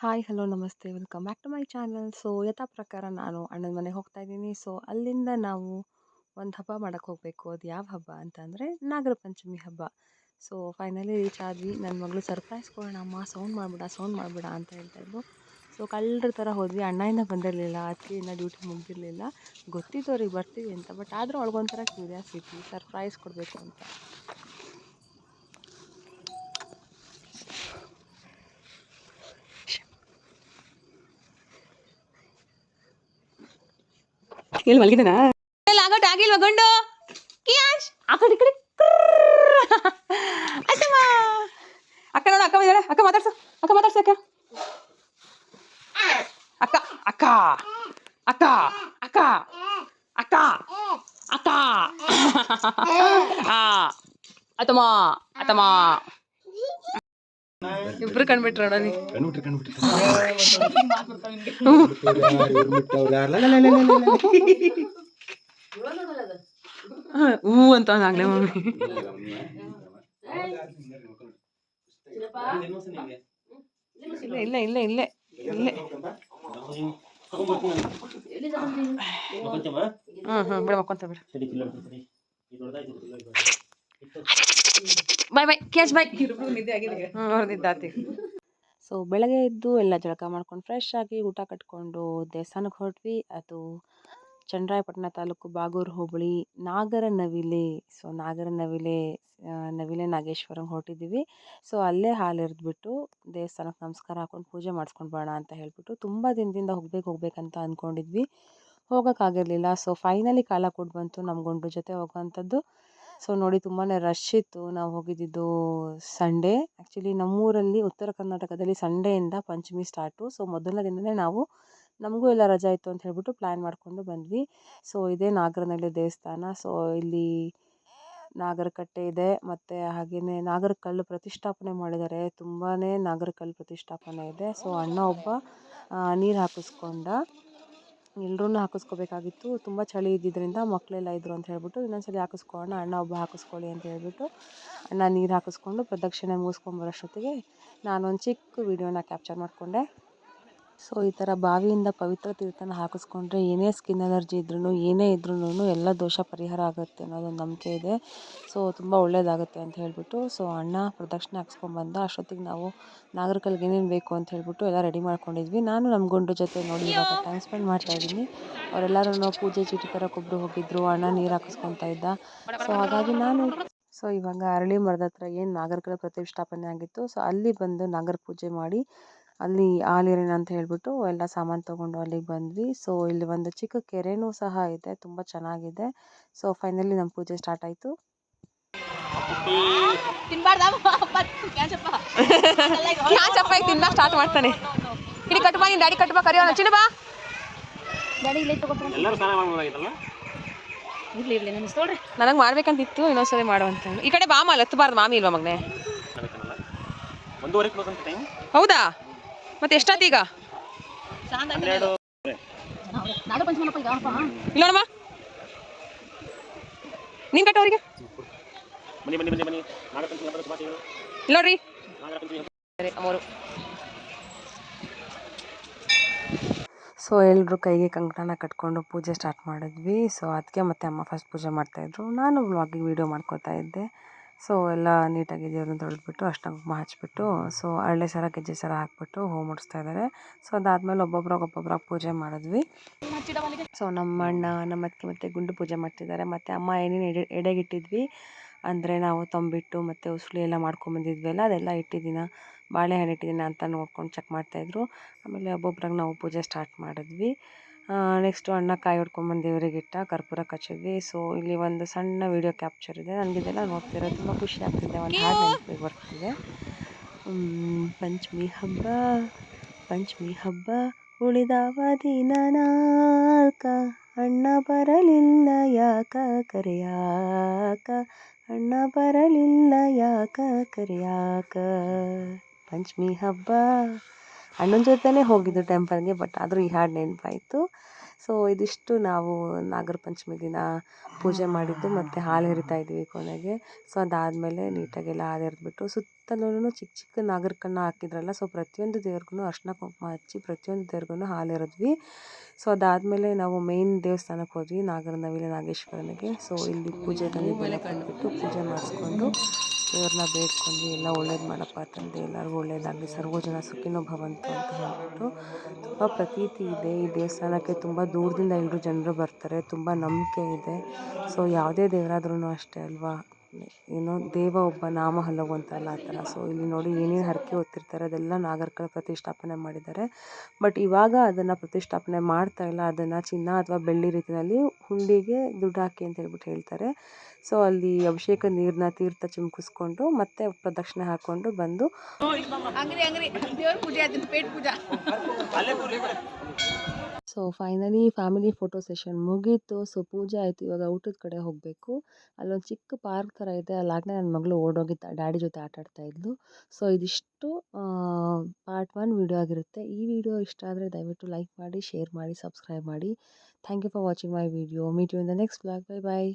Hi, hello, ನಮಸ್ತೆ. Welcome back to my channel. So, ಯಥಾ ಪ್ರಕಾರ ನಾನು ಅಣ್ಣನ ಮನೆಗೆ ಹೋಗ್ತಾ ಇದ್ದೀನಿ. ಸೊ, ಅಲ್ಲಿಂದ ನಾವು ಒಂದು ಹಬ್ಬ ಮಾಡೋಕ್ಕೆ ಹೋಗಬೇಕು. ಅದು ಯಾವ ಹಬ್ಬ ಅಂತಂದರೆ ನಾಗರ ಪಂಚಮಿ ಹಬ್ಬ. ಸೊ, ಫೈನಲಿ ರೀಚ್ ಆದ್ವಿ. ನನ್ನ ಮಗಳು ಸರ್ಪ್ರೈಸ್ ಕೊಡೋಣ, ಅಮ್ಮ ಸೌಂಡ್ ಮಾಡಿಬಿಡ ಸೌಂಡ್ ಮಾಡಿಬಿಡ ಅಂತ ಹೇಳ್ತಾಯಿದ್ರು ಸೊ, ಕಳ್ಳರ ಥರ ಹೋದ್ವಿ. ಅಣ್ಣ ಬಂದಿರಲಿಲ್ಲ ಅದಕ್ಕೆ ಇನ್ನೂ ಡ್ಯೂಟಿ ಮುಗ್ದಿರಲಿಲ್ಲ. ಗೊತ್ತಿತ್ತು ಅವ್ರಿಗೆ ಬರ್ತೀವಿ ಅಂತ, ಬಟ್ ಆದರೂ ಅವಳಿಗೊಂಥರ ಕ್ಯೂರಿಯಾಸಿಟಿ ಸರ್ಪ್ರೈಸ್ ಕೊಡಬೇಕು ಅಂತ. ಇಲ್ಲಿ ಮಲಗಿದನಾ ಆಗಟ್ ಆಗಿಲ್ವ ಗಂಡು? ಕಿಯಾಶ್ ಆ ಕಡೆ ಈ ಕಡೆ. ಅಕ್ಕಮ್ಮ ಅಕ್ಕ ನೋಡು ಅಕ್ಕ ಬಂದಿದ್ದಾಳೆ. ಅಕ್ಕ ಮಾತಾಡ್ಸು. ಅಕ್ಕ ಮಾತಾಡ್ಸು ಅಕ್ಕ. ಅಕ್ಕ ಅಕ್ಕ. ಅಕ್ಕ ಅಕ್ಕ. ಅಕ್ಕ ಅಕ್ಕ. ಆ ಅತ್ತಮ್ಮ ಅತ್ತಮ್ಮ. ಇಬ್ರು ಕಂಡ್ಬಿಟ್ರು ನೋಡಿ ಕಣ್ಬಿಟ್ರಿ ಕಣ್ಬಿಟ್ರಿ. ಇವ್ರು ಬಿಟ್ಟವ್ರು ಯಾರು? ಲಲ ಲಲ ಲಲ ಲಲ. ಹೂ ಅಂತ ಆಗ್ಲೇ ಮಮ್ಮಿ. ಇಲ್ಲ ಇಲ್ಲ ಇಲ್ಲ ಇಲ್ಲೇ. ಇಲ್ಲೇ ಹ್ಮ್ ಹ್ಮ್ ಬಿಡ ಮಕ್ಕೊಂತ ಬಿಡ. ಬಾಯ್ ಬಾಯ್ ಕ್ಯಾಶ್ ಸೊ ಬೆಳಗ್ಗೆ ಎದ್ದು ಎಲ್ಲ ಜಳಕ ಮಾಡ್ಕೊಂಡು ಫ್ರೆಶ್ ಆಗಿ ಊಟ ಕಟ್ಕೊಂಡು ದೇವಸ್ಥಾನಕ್ಕೆ ಹೊರಟ್ವಿ. ಅದು ಚಂದ್ರಾಯಪಟ್ಟಣ ತಾಲೂಕು ಬಾಗೂರು ಹೋಬಳಿ, ನಾಗರ ನವಿಲೆ. ಸೊ ನಾಗರ ನವಿಲೆ ನವಿಲೆ ನಾಗೇಶ್ವರಂಗೆ ಹೊರಟಿದ್ದೀವಿ ಸೊ ಅಲ್ಲೇ ಹಾಲು ಎರೆದ್ಬಿಟ್ಟು ದೇವಸ್ಥಾನಕ್ಕೆ ನಮಸ್ಕಾರ ಹಾಕೊಂಡು ಪೂಜೆ ಮಾಡಿಸ್ಕೊಂಡು ಬರೋಣ ಅಂತ ಹೇಳ್ಬಿಟ್ಟು ತುಂಬ ದಿನದಿಂದ ಹೋಗ್ಬೇಕು ಹೋಗ್ಬೇಕಂತ ಅಂದ್ಕೊಂಡಿದ್ವಿ ಹೋಗೋಕ್ಕಾಗಿರಲಿಲ್ಲ ಸೊ ಫೈನಲಿ ಕಾಲ ಕೊಟ್ಟು ಬಂತು ನಮ್ಮ ಗಂಡ್ರ ಜೊತೆ ಹೋಗೋವಂಥದ್ದು ಸೊ, ನೋಡಿ ತುಂಬಾ ರಶ್ ಇತ್ತು. ನಾವು ಹೋಗಿದ್ದಿದ್ದು ಸಂಡೇ ಆ್ಯಕ್ಚುಲಿ ನಮ್ಮೂರಲ್ಲಿ ಉತ್ತರ ಕರ್ನಾಟಕದಲ್ಲಿ ಸಂಡೆಯಿಂದ ಪಂಚಮಿ ಸ್ಟಾರ್ಟು ಸೊ ಮೊದಲನೇ ದಿನವೇ ನಾವು ನಮಗೂ ಎಲ್ಲ ರಜಾ ಇತ್ತು ಅಂತ ಹೇಳ್ಬಿಟ್ಟು ಪ್ಲ್ಯಾನ್ ಮಾಡಿಕೊಂಡು ಬಂದ್ವಿ. ಸೊ ಇದೇ ನಾಗರನಹಳ್ಳಿ ದೇವಸ್ಥಾನ. ಸೊ ಇಲ್ಲಿ ನಾಗರಕಟ್ಟೆ ಇದೆ. ಮತ್ತು ಹಾಗೆಯೇ ನಾಗರಕಲ್ಲು ಪ್ರತಿಷ್ಠಾಪನೆ ಮಾಡಿದ್ದಾರೆ. ತುಂಬಾ ನಾಗರಕಲ್ಲು ಪ್ರತಿಷ್ಠಾಪನೆ ಇದೆ. ಸೊ ಅಣ್ಣ ಒಬ್ಬ ನೀರು ಹಾಕಿಸ್ಕೊಂಡ. ಎಲ್ರೂ ಹಾಕಿಸ್ಕೋಬೇಕಾಗಿತ್ತು. ತುಂಬ ಚಳಿ ಇದ್ದಿದ್ದರಿಂದ ಮಕ್ಕಳೆಲ್ಲ ಇದ್ದರು ಅಂತ ಹೇಳಿಬಿಟ್ಟು ಇನ್ನೊಂದು ಸಲ ಹಾಕಿಸ್ಕೊಳ್ಳೋಣ, ಅಣ್ಣ ಒಬ್ಬ ಹಾಕಿಸ್ಕೊಳ್ಳಿ ಅಂತ ಹೇಳಿಬಿಟ್ಟು ಅಣ್ಣ ನೀರು ಹಾಕಿಸ್ಕೊಂಡು ಪ್ರದಕ್ಷಿಣೆ ಮುಗಿಸ್ಕೊಂಬರೋಷ್ಟೊತ್ತಿಗೆ ನಾನೊಂದು ಚಿಕ್ಕ ವೀಡಿಯೋನ ಕ್ಯಾಪ್ಚರ್ ಮಾಡಿಕೊಂಡೆ. ಸೊ, ಈ ಥರ ಬಾವಿಯಿಂದ ಪವಿತ್ರ ತೀರ್ಥನ ಹಾಕಿಸ್ಕೊಂಡ್ರೆ ಏನೇ ಸ್ಕಿನ್ ಅಲರ್ಜಿ ಇದ್ರೂ ಏನೇ ಇದ್ರೂ ಎಲ್ಲ ದೋಷ ಪರಿಹಾರ ಆಗುತ್ತೆ ಅನ್ನೋದೊಂದು ನಂಬಿಕೆ ಇದೆ. ಸೊ, ತುಂಬ ಒಳ್ಳೆಯದಾಗುತ್ತೆ ಅಂತ ಹೇಳಿಬಿಟ್ಟು, ಸೊ, ಅಣ್ಣ ಪ್ರದಕ್ಷಿಣೆ ಹಾಕ್ಸ್ಕೊಂಬಂದ ಅಷ್ಟೊತ್ತಿಗೆ ನಾವು ನಾಗರಕಲ್ಗೆ ಏನೇನು ಬೇಕು ಅಂತ ಹೇಳಿಬಿಟ್ಟು ಎಲ್ಲ ರೆಡಿ ಮಾಡ್ಕೊಂಡಿದ್ವಿ. ನಾನು ನಮ್ಮ ಗುಂಡು ಜೊತೆ ನೋಡಿ ಇವಾಗ ಟೈಮ್ ಸ್ಪೆಂಡ್ ಮಾಡ್ತಾ ಇದ್ದೀನಿ. ಅವರೆಲ್ಲರೂ ಪೂಜೆ ಚೀಟಿ ತರೋಕ್ಕೊಬ್ರು ಹೋಗಿದ್ರು, ಅಣ್ಣ ನೀರು ಹಾಕಿಸ್ಕೊತಾ ಇದ್ದ. ಸೊ, ಹಾಗಾಗಿ ನಾನು, ಸೊ, ಇವಾಗ ಅರಳಿ ಮರದ ಹತ್ರ ಏನು ನಾಗರಕಲೆ ಪ್ರತಿಷ್ಠಾಪನೆ ಆಗಿತ್ತು, ಸೊ, ಅಲ್ಲಿ ಬಂದು ನಾಗರ ಪೂಜೆ ಮಾಡಿ ಅಲ್ಲಿ ಹಾಲೇರಿನ ಅಂತ ಹೇಳಿಬಿಟ್ಟು ಎಲ್ಲ ಸಾಮಾನು ತೊಗೊಂಡು ಅಲ್ಲಿಗೆ ಬಂದ್ವಿ. ಸೊ ಇಲ್ಲಿ ಒಂದು ಚಿಕ್ಕ ಕೆರೆನೂ ಸಹ ಇದೆ ತುಂಬ ಚೆನ್ನಾಗಿದೆ. ಸೊ ಫೈನಲಿ ನಮ್ಮ ಪೂಜೆ ಸ್ಟಾರ್ಟ್ ಆಯಿತು. ಕ್ಯಾಚಪ್ಪ. ತಿನ್ನ ಸ್ಟಾರ್ಟ್ ಮಾಡ್ತಾನೆ. ಇಡಿ ಕಟ್ಬಾ ಬಾ ನೀನು ಡ್ಯಾಡಿ ಕಟ್ಟು ಬಾ ಕರಿಯೋಣ ಚಿನ್ನ ಬಾ. ನನಗೆ ಮಾಡ್ಬೇಕಂತಿತ್ತು ಇನ್ನೊಂದ್ಸರಿ ಮಾಡುವಂತ ಈ ಕಡೆ ಬಾಮ ಅಲ್ಲ ಎತ್ತಬಾರ್ದು ಮಾಮಿ ಇಲ್ವಾ ಮಗ್ನೆ? ಒಂದೂವರೆ ಕ್ಲೋಸ್ ಅಂತ ಟೈಮ್ ಹೌದಾ? ಮತ್ತೆ ಎಷ್ಟಾತ್ ಈಗ? ನೀನ್ ಕಟ್ಟ ಅವರಿಗೆ. ಅಮ್ಮೋರು ಸೊ ಎಲ್ಲರೂ ಕೈಗೆ ಕಂಕಣನ ಕಟ್ಕೊಂಡು ಪೂಜೆ ಸ್ಟಾರ್ಟ್ ಮಾಡಿದ್ವಿ. ಸೊ ಅದಕ್ಕೆ ಮತ್ತೆ ಅಮ್ಮ ಫಸ್ಟ್ ಪೂಜೆ ಮಾಡ್ತಾ ಇದ್ರು. ನಾನು ವ್ಲಾಗಿಗೆ ವಿಡಿಯೋ ಮಾಡ್ಕೋತಾ ಇದ್ದೆ. ಸೊ, ಎಲ್ಲ ನೀಟಾಗಿ ದೇವ್ರನ್ನ ತೊಳೆದ್ಬಿಟ್ಟು ಅಷ್ಟಂಗ ಕುಂಕುಮ ಹಚ್ಬಿಟ್ಟು, ಸೊ, ಹಳ್ಳೆ ಸರ, ಗೆಜ್ಜೆ ಸರ ಹಾಕ್ಬಿಟ್ಟು ಹೂ ಮುಡಿಸ್ತಾ ಇದ್ದಾರೆ ಸೊ, ಅದಾದಮೇಲೆ ಒಬ್ಬೊಬ್ರಾಗ ಒಬ್ಬೊಬ್ರಾಗ ಪೂಜೆ ಮಾಡಿದ್ವಿ. ಸೊ ನಮ್ಮ ಅಣ್ಣ ನಮ್ಮ ಅತ್ತಿಗೆ ಮತ್ತೆ ಗುಂಡು ಪೂಜೆ ಮಾಡ್ತಿದ್ದಾರೆ. ಮತ್ತು ಅಮ್ಮ ಏನೇನು ಎಡೆ, ಎಡೆಗಿಟ್ಟಿದ್ವಿ, ಅಂದರೆ ನಾವು ತಂಬಿಟ್ಟು ಮತ್ತು ಉಸುಳಿ ಎಲ್ಲ ಮಾಡ್ಕೊಂಬಂದಿದ್ವಲ್ಲ ಅದೆಲ್ಲ ಇಟ್ಟಿದ್ದೀನ, ಬಾಳೆಹಣ್ಣು ಇಟ್ಟಿದ್ದೀನ ಅಂತ ನೋಡ್ಕೊಂಡು ಚೆಕ್ ಮಾಡ್ತಾಯಿದ್ರು. ಆಮೇಲೆ ಒಬ್ಬೊಬ್ರಾಗ ನಾವು ಪೂಜೆ ಸ್ಟಾರ್ಟ್ ಮಾಡಿದ್ವಿ. ನೆಕ್ಸ್ಟು ಅಣ್ಣ ಕಾಯಿ ಹೊಡ್ಕೊಂಬಂದು ದೇವರಿಗೆ ಇಟ್ಟ ಕರ್ಪೂರ ಕಚ್ಚಿದ್ವಿ ಸೊ ಇಲ್ಲಿ ಒಂದು ಸಣ್ಣ ವೀಡಿಯೋ ಕ್ಯಾಪ್ಚರ್ ಇದೆ. ನನಗೆ ಇದೆಲ್ಲ ನೋಡ್ತಿರೋ ತುಂಬ ಖುಷಿ ಆಗ್ತಿದೆ. ಒಂದು ಹಾಡು ನೆನಪಿಗೆ ಬರ್ತಿದೆ. ಪಂಚಮಿ ಹಬ್ಬ ಪಂಚಮಿ ಹಬ್ಬ ಉಳಿದವ ದಿನ ನಾಲ್ಕ ಅಣ್ಣ ಬರಲಿಲ್ಲ ಯಾಕ ಕರೆಯಾಕ? ಅಣ್ಣ ಬರಲಿಲ್ಲ ಯಾಕ ಕರೆಯಾಕ? ಪಂಚಮಿ ಹಬ್ಬ ಅಣ್ಣನ ಜೊತೆನೇ ಹೋಗಿದ್ದು ಟೆಂಪಲ್ಗೆ ಬಟ್ ಆದರೂ ಈ ಹಾಡು ನೆನಪಾಯಿತು. ಸೊ ಇದಿಷ್ಟು ನಾವು ನಾಗರ ಪಂಚಮಿ ದಿನ ಪೂಜೆ ಮಾಡಿದ್ದು ಮತ್ತು ಹಾಲು ಎರಿತಾ ಇದ್ವಿ ಕೊನೆಗೆ. ಸೊ ಅದಾದಮೇಲೆ ನೀಟಾಗೆಲ್ಲ ಹಾಲು ಎರೆದ್ಬಿಟ್ಟು ಸುತ್ತ ಸುತ್ತಲೂ ಚಿಕ್ಕ ಚಿಕ್ಕ ನಾಗರಕನ್ನ ಹಾಕಿದ್ರಲ್ಲ ಸೊ ಪ್ರತಿಯೊಂದು ದೇವ್ರಿಗೂ ಅರ್ಶಿನ ಕುಂಕುಮ ಹಚ್ಚಿ ಪ್ರತಿಯೊಂದು ದೇವ್ರಿಗೂ ಹಾಲು ಎರೆದ್ವಿ ಸೊ ಅದಾದಮೇಲೆ ನಾವು ಮೇಯ್ನ್ ದೇವಸ್ಥಾನಕ್ಕೆ ಹೋದ್ವಿ ನಾಗರ ನವಿಲ ನಾಗೇಶ್ವರನಿಗೆ. ಸೊ ಇಲ್ಲಿ ಪೂಜೆ ತಂದಿದ್ದೆಲ್ಲ ತಂದುಬಿಟ್ಟು ಪೂಜೆ ಮಾಡಿಸ್ಕೊಂಡು ದೇವ್ರನ್ನ ಬೇಡ್ಕೊಂಡು ಎಲ್ಲ ಒಳ್ಳೇದು ಮಾಡಪ್ಪ ತಂದೆ ಎಲ್ಲರಿಗೂ ಒಳ್ಳೇದಾಗಲಿ ಸರ್ವ ಜನ ಸುಖಿನೋ ಭವಂತು ಅಂತ ಹೇಳ್ಬಿಟ್ಟು ತುಂಬ ಪ್ರತೀತಿ ಇದೆ. ಈ ದೇವಸ್ಥಾನಕ್ಕೆ ತುಂಬ ದೂರದಿಂದ ಎಲ್ಲರೂ ಜನರು ಬರ್ತಾರೆ, ತುಂಬ ನಂಬಿಕೆ ಇದೆ. ಸೊ ಯಾವುದೇ ದೇವರಾದ್ರೂ ಅಷ್ಟೇ ಅಲ್ವಾ? ಏನೋ ದೇವ ಒಬ್ಬ ನಾಮ ಹಲವು ಅಂತಾರಲ್ಲ ಆ ಥರ. ಸೊ ಇಲ್ಲಿ ನೋಡಿ ಏನೇನು ಹರಕೆ ಹೊತ್ತಿರ್ತಾರೆ ಅದೆಲ್ಲ ನಾಗರ್ಕಳ ಪ್ರತಿಷ್ಠಾಪನೆ ಮಾಡಿದ್ದಾರೆ. ಬಟ್ ಇವಾಗ ಅದನ್ನು ಪ್ರತಿಷ್ಠಾಪನೆ ಮಾಡ್ತಾ ಇಲ್ಲ. ಅದನ್ನು ಚಿನ್ನ ಅಥವಾ ಬೆಳ್ಳಿ ರೀತಿಯಲ್ಲಿ ಹುಂಡಿಗೆ ದುಡ್ಡು ಹಾಕಿ ಅಂತ ಹೇಳ್ಬಿಟ್ಟು ಹೇಳ್ತಾರೆ. ಸೊ ಅಲ್ಲಿ ಅಭಿಷೇಕ ನೀರನ್ನ ತೀರ್ಥ ಚಿಮ್ಕಿಸ್ಕೊಂಡು ಮತ್ತೆ ಪ್ರದಕ್ಷಿಣೆ ಹಾಕ್ಕೊಂಡು ಬಂದು ಅಂಗ್ರಿ ಅಂಗ್ರಿ ದೇವ್ರ ಪೂಜೆ ಪೂಜಾ. So finally family photo session ಮುಗೀತು. ಸೊ ಪೂಜೆ ಆಯಿತು. ಇವಾಗ ಊಟದ ಕಡೆ ಹೋಗಬೇಕು. ಅಲ್ಲೊಂದು ಚಿಕ್ಕ ಪಾರ್ಕ್ ಥರ ಇದೆ. ಅಲ್ಲಾಗಲೇ ನನ್ನ ಮಗಳು ಓಡೋಗಿ ಡ್ಯಾಡಿ ಜೊತೆ ಆಟ ಆಡ್ತಾ ಇದ್ಲು. ಸೊ ಇದಿಷ್ಟು ಪಾರ್ಟ್ ಒನ್ ವಿಡಿಯೋ ಆಗಿರುತ್ತೆ. ಈ ವಿಡಿಯೋ ಇಷ್ಟ ಆದರೆ ದಯವಿಟ್ಟು ಲೈಕ್ ಮಾಡಿ, ಶೇರ್ ಮಾಡಿ, ಸಬ್ಸ್ಕ್ರೈಬ್ ಮಾಡಿ. Thank you for watching my video. Meet you in the next blog. Bye bye